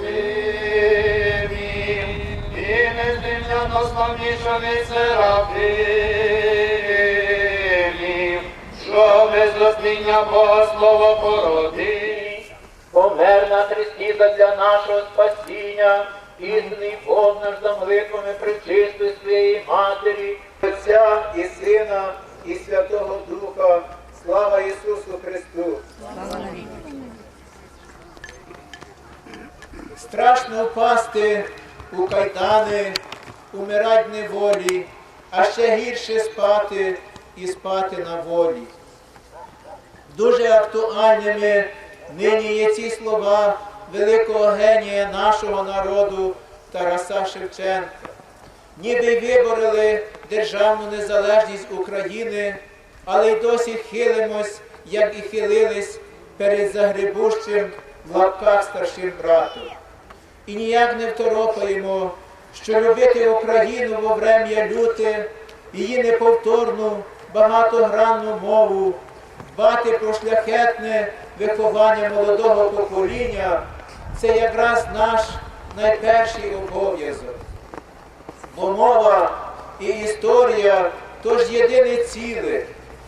від і не земляно славніша від Серафимів, що без розління Бога слово породив. Помер на хресті для нашого спасіння, істинний Бог наш за молитвами причистої своєї Матері, Отця і Сина, і Святого Духа. Слава Ісусу Христу! Страшно впасти у кайдани, умирать неволі, а ще гірше спати і спати на волі. Дуже актуальними нині є ці слова великого генія нашого народу Тараса Шевченка. Ніби виборили державну незалежність України, але й досі хилимось, як і хилились перед загребущим в лапках старшим братом. І ніяк не второпаємо, що любити Україну во врем'я люте, її неповторну, багатогранну мову, дбати про шляхетне виховання молодого покоління це якраз наш найперший обов'язок. Бо мова і історія то ж єдине ціле,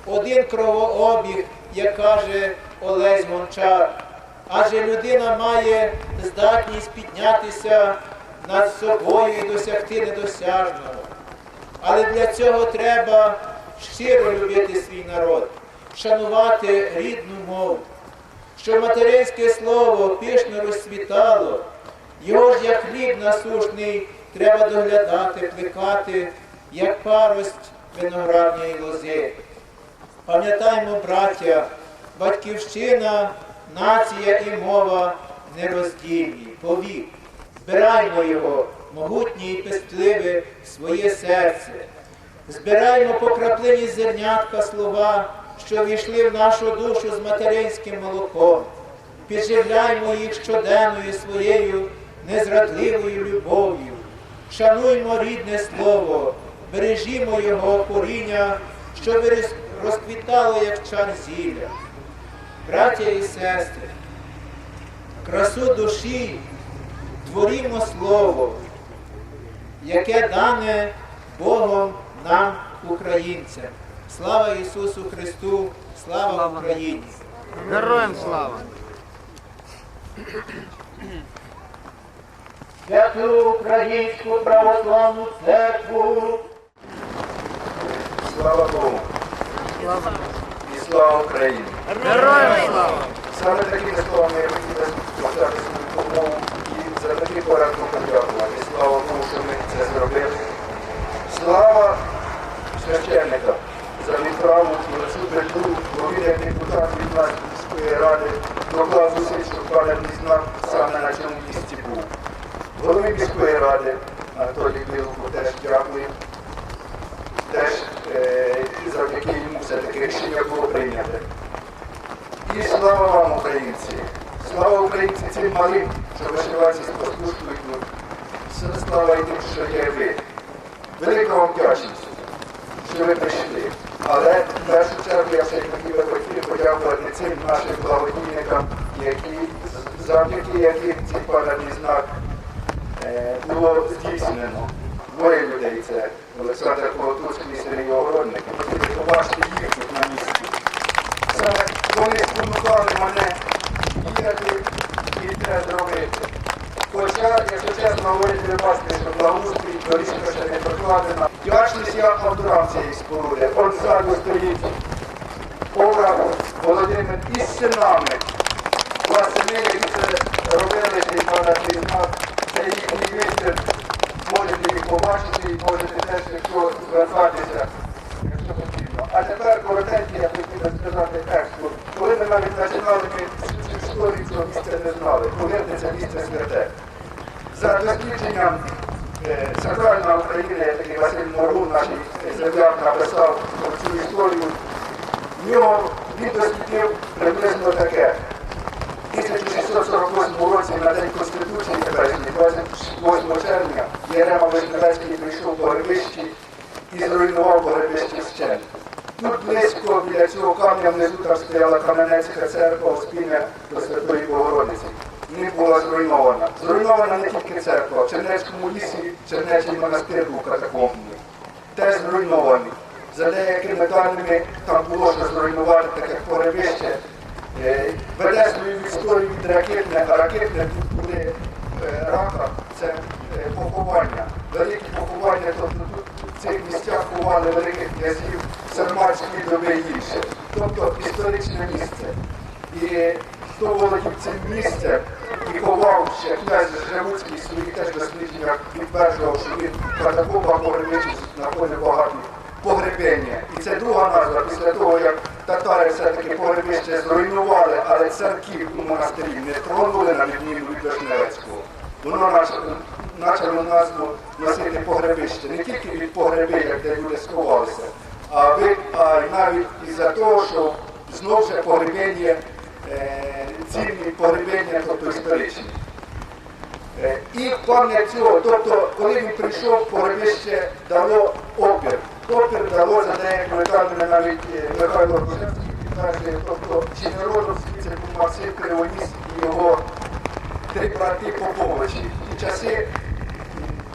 один кровообіг, як каже Олесь Гончар. Адже людина має здатність піднятися над собою і досягти недосяжного. Але для цього треба щиро любити свій народ, шанувати рідну мову, щоб материнське слово пишно розцвітало, його ж як хліб насушний треба доглядати, плекати, як парость виноградної лози. Пам'ятаймо, браття, батьківщина, нація і мова нероздільні, повік. Збираймо його, могутнє і пестливе, своє серце. Збираймо по краплині зернятка слова, що війшли в нашу душу з материнським молоком. Підживляймо їх щоденною своєю незрадливою любов'ю. Шануймо рідне слово, бережімо його коріння, щоб розквітало, як чар зілля. Браття і сестри, красу душі творімо слово, яке дане Богом нам, українцям. Слава Ісусу Христу, слава Україні! Героям слава! Святу Українську православну церкву. Слава Богу Слава! і слава Україні! Героям слава! Саме такими словами я хотів би сказати і за такі порядку подякувати. Слава Богу, що ми це зробили. Слава священникам за відправу на цю притулу, бо він як депутат від нас міської ради доклав зусиль, щоб пам'ятний знак саме на цьому місці був. Голові міської ради Анатолій Білку теж дякую. Теж е, завдяки йому все-таки рішення було прийняте. І слава вам, українці! Слава українці цим малим, що вишиваються з послушною. Слава і тим, що є ви. Велика вам вдячність, що ви прийшли. Але в першу чергу я все хотів би хотів подякувати цим нашим благодійникам, які, завдяки яким цей пам'ятний знак е, було здійснено. Двоє людей це Олександр Колотуцький і Сергій Огородник. Ви побачите їх тут на місці. Саме вони спонукали мене вірити і це зробити. Хоча, якщо чесно говорити, ви бачите, що благоустрій доріжка ще не прокладена. Вдячність я авторам цієї споруди. Он ззаду стоїть Ора Володимир із синами. Два які це робили, цей пам'ятний знак, це їхній виступ. Можете їх побачити і можете теж, якщо звертатися, якщо потрібно. А тепер коротенько я хотів сказати екскурс. Коли ми навіть починали ми цю історію цього місця не знали, це місце святе. За дослідженням е, Центральна Україна, я такий Василь Моргун, наш земляк, написав про цю історію. В нього він дослідив приблизно таке. В 1648 році році на День Конституції теперішній, 28 червня, Єрема Вишневецький прийшов по гребищі і зруйнував погребище вщент. Тут близько біля цього камня внизу там стояла Кам'янецька церква Успіння до Святої Богородиці. Не була зруйнована. Зруйнована не тільки церква, в Чернецькому лісі Чернечий монастир був катакомбний. Теж зруйнований. За деякими даними там було що зруйнувати, таке погребище. Е, Веде свою історію від ракетне, а ракетне тут були е, рака, це е, поховання. Великі поховання, тобто тут в ховали великих князів Сарматської доби і інше. Тобто історичне місце. І хто володів цим місцем і ховав ще князь Живуцький свої теж дослідження підтверджував, що він катакомба погребичі знаходить багато погребення. І це друга назва після того, як татари все-таки погребище зруйнували, але церків у монастирі не тронули на відміну від Вишневецького. Воно нач- почало назву носити погребище. Не тільки від погребення, де люди сховалися, а, ви, а навіть із-за того, що знову ж погребення, е, цінні погребення, тобто історичні. Е, І пам'ять цього, тобто, коли він прийшов, погребище дало опір. Опір дало за деякими даними навіть е, Михайло Кожевський підтверджує, тобто Чемероновський, це був Максим Кривоніс і його три брати Поповичі. В ті часи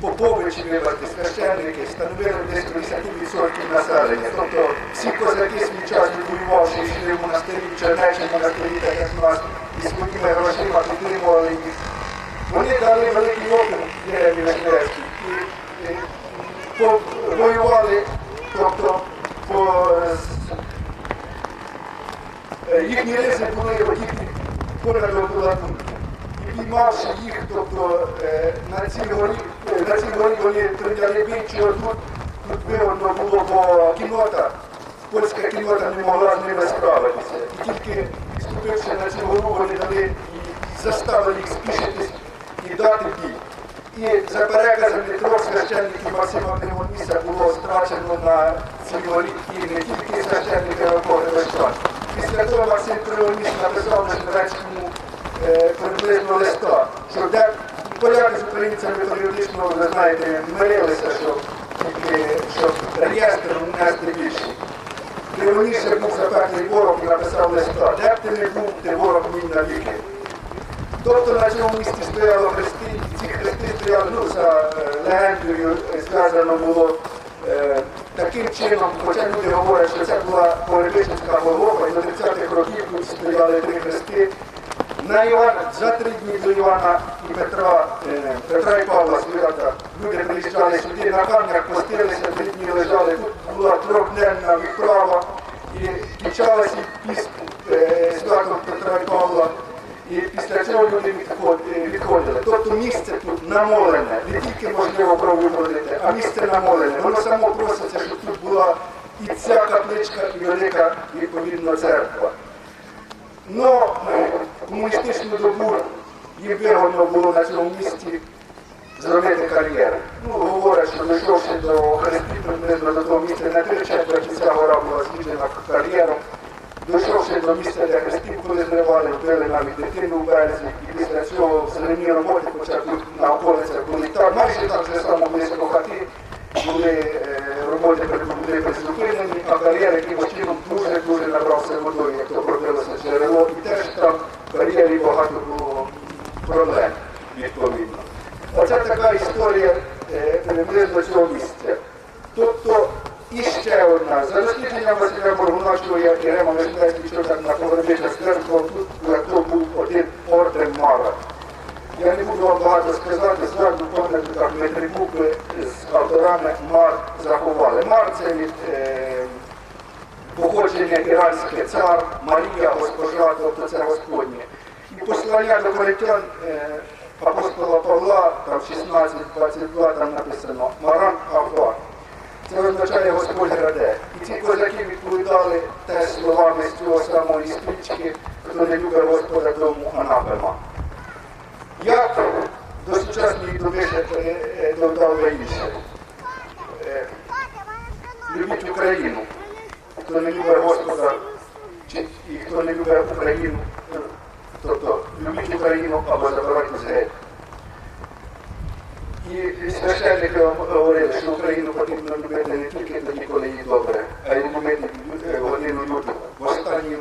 Поповичі, вибрати, священники, становили десь 50% населення. Тобто всі козаки свій час відбудувавши, йшли в монастирі, в Чернечій монастирі, так як у нас, і своїми грошима підтримували їх. Вони дали великий опір Єремі Вишневській і, по- воювали, тобто по, е, їхні риси були одіти понад обладунки. І піймавши їх, тобто е, на цій горі, горі вони прийняли бій, що тут, вигодно було, бо кінота, польська кінота не могла з ними справитися. І тільки вступивши на цю гору, вони дали і заставили їх спішитись і дати бій. І за переказами трьох священників Максима Кривоніса було страчено на цій горі і не тільки священники Погребища. Після того Максим Кривоніс написав на Шневецькому е, приблизно листа, що де поляки з українцями періодично, ви знаєте, мирилися, що тільки щоб реєстр внести більше. Кривоніс був запеклий ворог і написав листа, де б ти не був, ти ворог мій навіки. Тобто на цьому місці стояло хрести, і ці хрести стояли, ну, за е, легендою е, зв'язано було е, таким чином, хоча люди говорять, що це була Погребичівська Голгофа, і до 30-х років тут стояли три хрести. На Івана, за три дні до Івана і Петра, е, Петра і Павла свята, люди приїжджали сюди, на камнях постилися, три дні лежали, була трьохденна відправа, і кінчалася піст е, святом Петра і Павла. І після цього люди е, відходили. Тобто місце тут намолене, не тільки можливо кров'ю пролити, а місце намолене. Воно само проситься, щоб тут була і ця капличка, і велика відповідно церква. Но комуністичну добу їм вигодно було на цьому місці зробити кар'єру. Ну, говорять, що дійшовши до хрестів приблизно до того місця на три четверті, ця гора була з'їжджена кар'єром. Дійшовши до місця, де хрестів коли зривали, вбили навіть дитину в березі, і після цього земні роботи, хоча тут на околицях були так, майже так же само близько хати, були е, роботи були призупинені, а кар'єр якимось чином дуже-дуже набрався водою, як то пробилося джерело, і теж там в кар'єрі багато було проблем відповідно. Оце така історія е, приблизно цього місця. Тобто, і ще одна. За дослідженням Василя Боргуначого я Ірема Вишневський, що так на погребище стверджував, тут був один орден Мара. Я не буду вам багато сказати, в пам'ятниках ми три букви з авторами Мар заховали. Мар це від е, походження іранське цар, Марія, госпожа, тобто це Господнє. І послання до коринтян е, апостола Павла, там 16-22 там написано Маран Авва. Це означає Господь граде. І ці козаки відповідали теж словами з цього самої стрічки, хто не любить Господа дому анапема як до сучасної доби додав раніше. Любіть Україну, хто не любить Господа, і хто не любить Україну, тобто любіть Україну або забирайте з геть. І священники говорили, що Україну потрібно любити не тільки тоді, коли їй добре, а й любити е, годину людну, в останню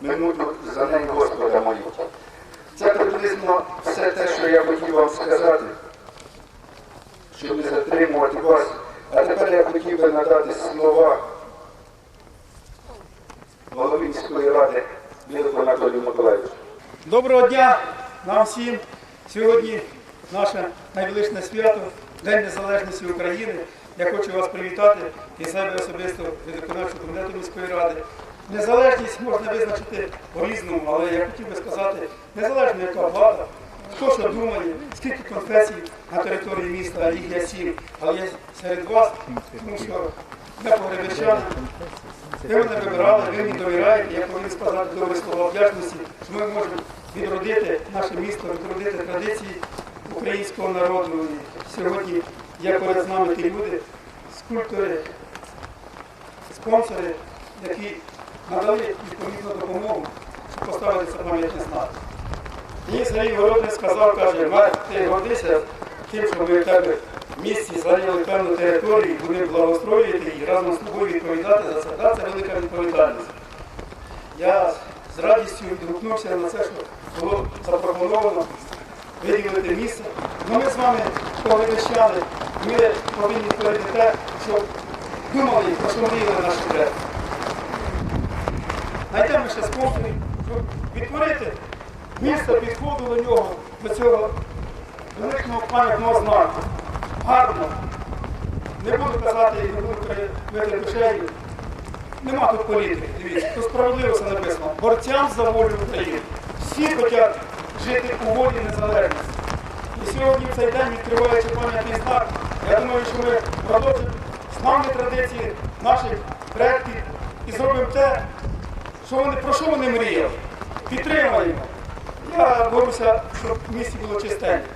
минуту за нею Господа моїх приблизно все те, що я хотів вам сказати, щоб не затримувати вас. А тепер я хотів би надати слова голові міської ради Мілку Анатолію Миколаївичу. Доброго дня нам всім. Сьогодні наше найвеличне свято, День Незалежності України. Я хочу вас привітати і себе особисто від виконавчого комітету міської ради. Незалежність можна визначити по-різному, але я хотів би сказати, незалежно яка влада, хто що думає, скільки конфесій на території міста, їх є сім, але я серед вас, тому що я погребищанин, ви мене вибирали, ви мені довіряєте, я повинен сказати добрі слова вдячності, що ми можемо відродити наше місто, відродити традиції українського народу. І сьогодні є поряд з нами ті люди, скульптори, спонсори, які надали відповідну допомогу, щоб поставити це пам'ятний знак. Мені Сергій Городник сказав, каже, Марк, ти гордися тим, що ми в тебе в місті зайняли певну територію, будемо благоустроювати і разом з тобою відповідати за це. Да, це велика відповідальність. Я з радістю відгукнувся на це, що було запропоновано виділити місце. Ну ми з вами погребищани, ми повинні творити те, що думали, про що мріяли наші предки. Знайдемо ще способи, щоб відтворити місто підходу до нього, до цього великого пам'ятного знаку. Гарно. Не буду казати не буду перебити душею. Нема тут політики, дивіться, тут справедливо все написано. Борцям за волю України. Всі хочуть жити у волі незалежності. І сьогодні в цей день відкриваючи пам'ятний знак, я думаю, що ми продовжимо славні традиції наших предків і зробимо те, що вони, про що вони мріяли. Підтримаємо. Я борюся, щоб в місті було чистенько.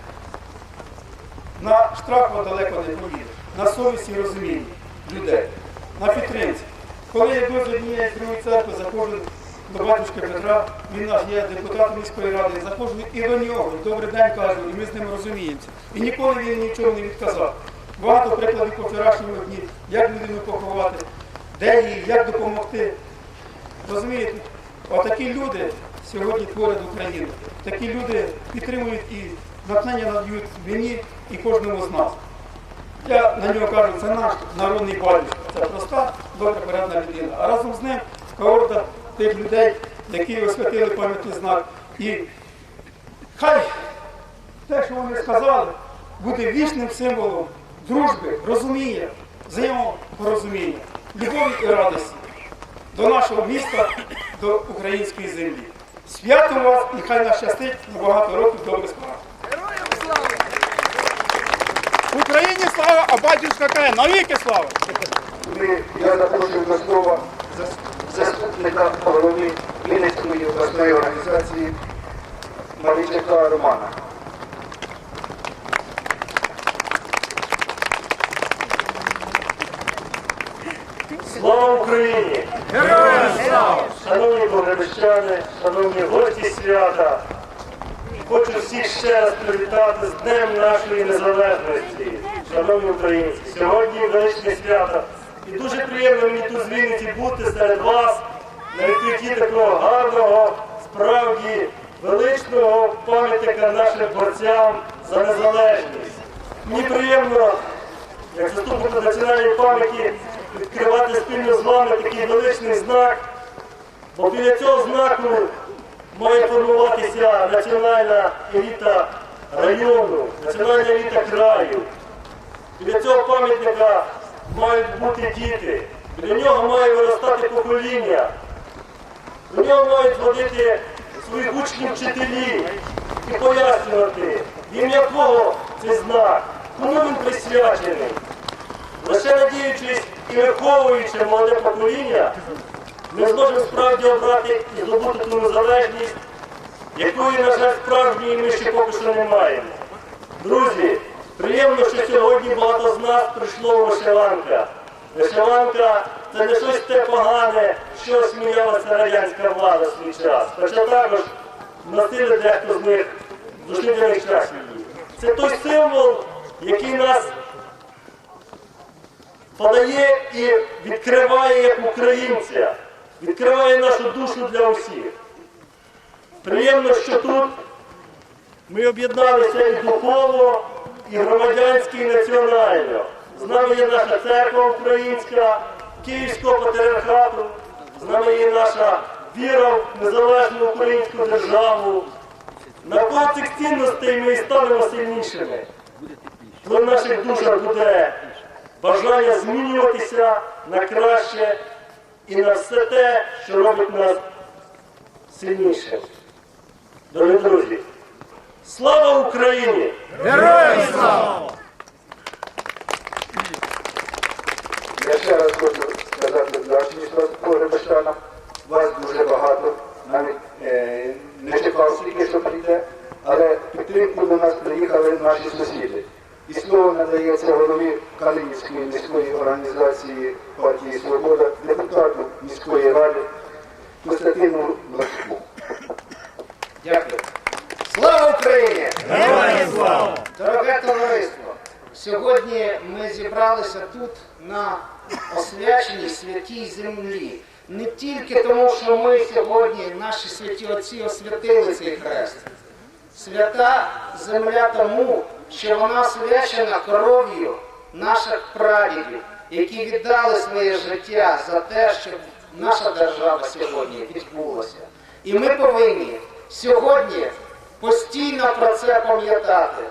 На штраф далеко не поїде, на совісті і розумінні людей, на підтримці. Коли я йду з однієї другої церкви, заходжу до батюшки Петра, він наш є депутатом міської ради, заходжу і до нього, добрий день кажу, і ми з ним розуміємося. І ніколи він нічого не відказав. Багато прикладів по вчорашньому дні, як людину поховати, де їй, як допомогти. Розумієте, отакі люди сьогодні творять Україну. Такі люди підтримують і натхнення надають мені і кожному з нас. Я на нього кажу, це наш народний батюшка. Це проста, добра, порядна людина. А разом з ним коорда тих людей, які освятили пам'ятний знак. І хай те, що вони сказали, буде вічним символом дружби, розуміння, взаємопорозуміння, любові і радості до нашого міста, до української землі. Свято вас і хай нас щастить на багато років добрих справ. Україні слава, а батюшка каже, навіки слава! Ми, я запрошую до слова зас- заступника голови Вінницької обласної організації Маличака Романа. Слава Україні! Героям слава! Шановні погребищани, шановні гості свята, хочу всіх ще раз привітати з Днем нашої незалежності, шановні українці. Сьогодні величне свято. І дуже приємно мені тут з Вінниці бути серед вас на відкритті такого гарного, справді величного пам'ятника нашим борцям за незалежність. Мені приємно як заступнику національної пам'яті відкривати спільно з вами такий величний знак, бо біля цього знаку має формуватися національна еліта району, національна еліта краю. Біля цього пам'ятника мають бути діти, біля нього має виростати покоління, до нього мають водити своїх учнів вчителі і пояснювати, в ім'я кого цей знак, кому він присвячений. Лише надіючись і виховуючи молоде покоління, ми зможемо справді обрати і здобути ту незалежність, якої, на жаль, справжньої ми ще поки що не маємо. Друзі, приємно, що сьогодні багато з нас прийшло в вишиванка. Вишиванка це не щось те погане, що сміялася радянська влада в свій час. Хоча також носили дехто з них дослідних часів. Це той символ, який нас подає і відкриває як українця, відкриває нашу душу для усіх. Приємно, що тут Ми об'єдналися і духовно, і громадянськи, і національно. З нами є наша церква українська, Київського патріархату, з нами є наша віра в незалежну українську державу. Навколо цих цінностей ми і станемо сильнішими. В наших душах буде бажання змінюватися на краще і на все те, що робить нас сильнішим. Дорогі друзі, слава Україні! Героям слава! Я ще раз хочу сказати вдячність погребищанам. Вас дуже багато. Навіть е, не чекав стільки, що прийде, але підтримку до нас приїхали наші сусіди. І слово надається голові Калинівської міської організації партії Свобода, депутату міської ради Костянтину Блашку. Дякую. Слава Україні! Героям слава! Дороге товариство! Сьогодні ми зібралися тут на освяченій святій землі. Не тільки тому, що ми сьогодні, наші святі отці, освятили цей хрест. Свята земля тому, що вона освячена кров'ю наших прадідів, які віддали своє життя за те, щоб наша держава сьогодні відбулася. І ми повинні сьогодні постійно про це пам'ятати.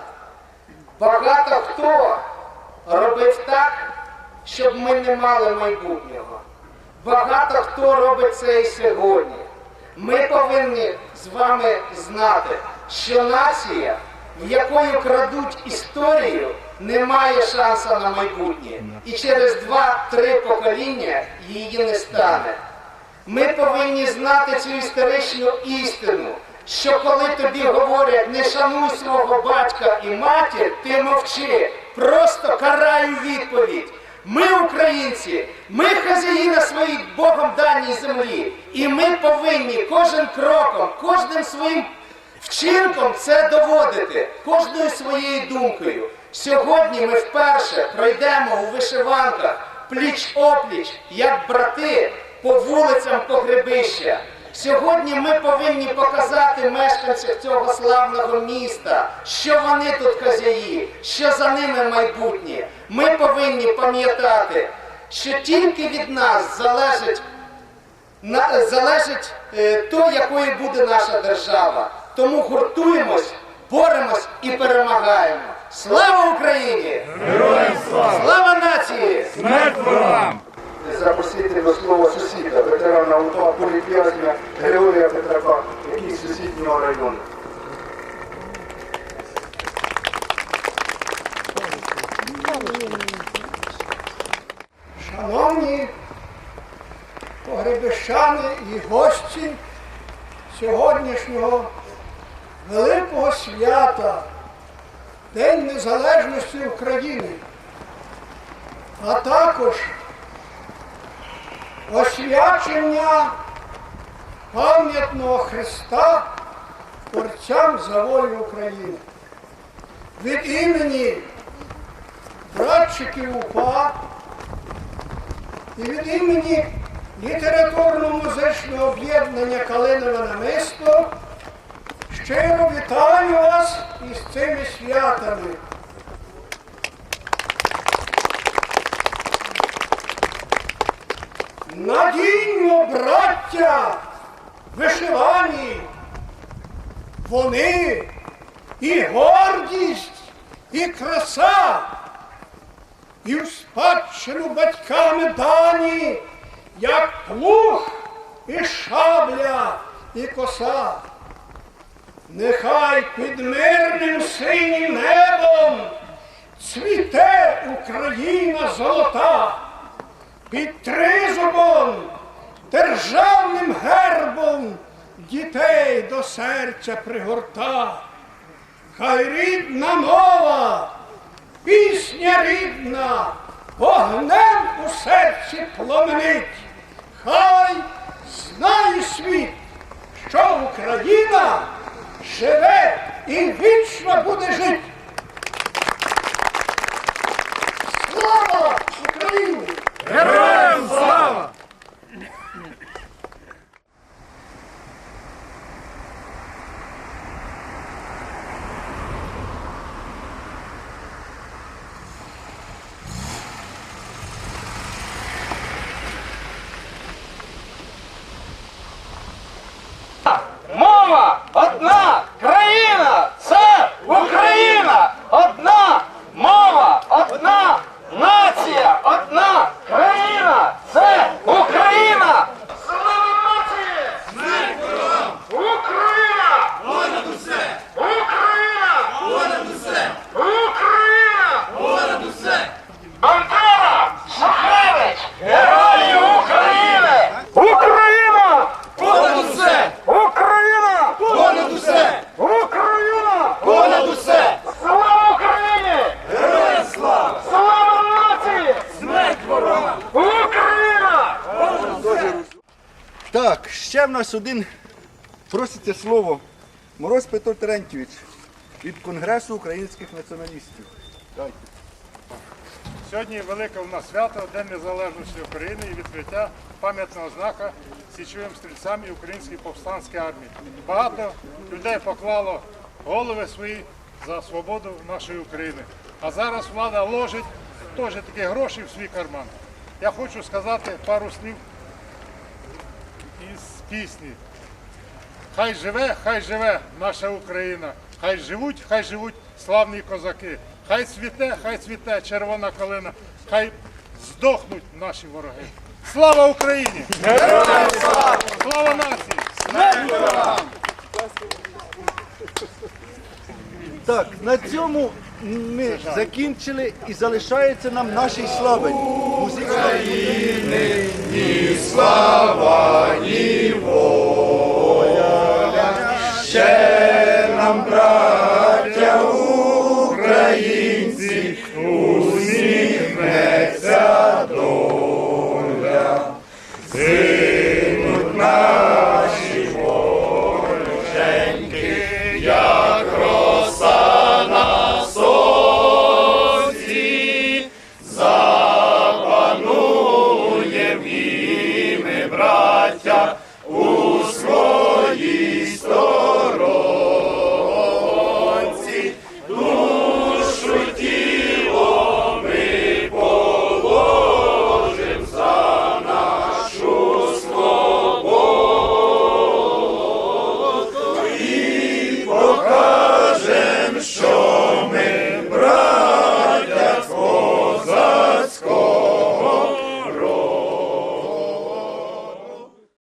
Багато хто робив так, щоб ми не мали майбутнього. Багато хто робить це і сьогодні. Ми повинні з вами знати, що нація, в якої крадуть історію, не має шансу на майбутнє. І через два-три покоління її не стане. Ми повинні знати цю історичну істину, що коли тобі говорять не шануй свого батька і матір, ти мовчи, просто карай у відповідь. Ми, українці, ми хазяї на своїй Богом даній землі, і ми повинні кожен кроком, кожним своїм вчинком це доводити, кожною своєю думкою. Сьогодні ми вперше пройдемо у вишиванках пліч-опліч, як брати по вулицям погребища. Сьогодні ми повинні показати мешканцям цього славного міста, що вони тут хазяї, що за ними майбутнє. Ми повинні пам'ятати, що тільки від нас залежить, на, залежить е, то, якою буде наша держава. Тому гуртуємось, боремось і перемагаємо. Слава Україні! Героям слава! Слава нації! Смерть ворогам! запросити до слова сусіда, ветерана УПА політв'язня Григорія Петрака, який з сусіднього району. Шановні погребищани і гості сьогоднішнього великого свята, День Незалежності України, а також освячення пам'ятного Христа творцям за волю України. Від імені братчиків УПА і від імені літературно-музичного об'єднання Калинове намисто щиро вітаю вас із цими святами. Надійно, браття, вишивані, вони і гордість, і краса і в спадщину батьками дані, як плуг і шабля і коса. Нехай під мирним синім небом цвіте Україна золота, під тризубом, державним гербом дітей до серця пригорта. Хай рідна мова пісня рідна, вогнем у серці пламенить. Хай знає світ, що Україна живе і вічно буде жити. Слава Україні! Героям слава! Понад усе! Слава Україні! Героям слава! Слава нації! Смерть ворогам! Україна! Так, ще в нас один проситься слово. Мороз Петро Терентьович від Конгресу українських націоналістів. Дайте. Сьогодні велике у нас свято, День Незалежності України і відкриття пам'ятного знака січовим стрільцям і Українській повстанській армії. Багато людей поклало голови свої за свободу нашої України. А зараз влада ложить теж такі гроші в свій карман. Я хочу сказати пару слів із пісні. Хай живе, хай живе наша Україна, хай живуть, хай живуть славні козаки, хай цвіте, хай цвіте червона калина, хай здохнуть наші вороги. Слава Україні! Героям слава! Слава нації! Так, на цьому ми закінчили і залишається нам нашій слави України ні слава, ні воля, ще нам, браття українці, усміхнеться доля. Зинуть нам